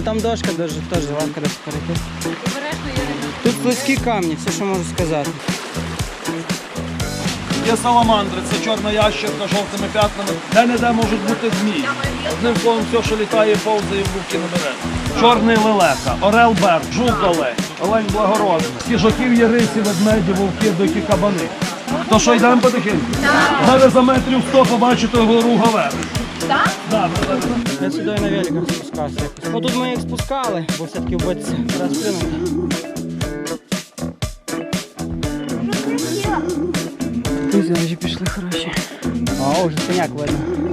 Ну там дошка дуже теж легко десь перейти. Тут плоскі камні, все, що можу сказати. Є саламандри, це чорна ящерка з жовтими п'ятнами. Де-не-де можуть бути змії. Одним словом, все, що літає, повзає в руки не бере. Чорний лелека, орел бер, жук олень, олень благородний. Кіжаків є рисі, ведмеді, вовки, дикі кабани. То що йдемо потихеньку? Зараз за метрів 100 побачите гору Говер. Так? Так, Я сюди на великах спускався. Ну тут ми їх спускали, бо все-таки вбитися. Зараз Друзі, Пейзажі пішли хороші. О, вже синяк видно.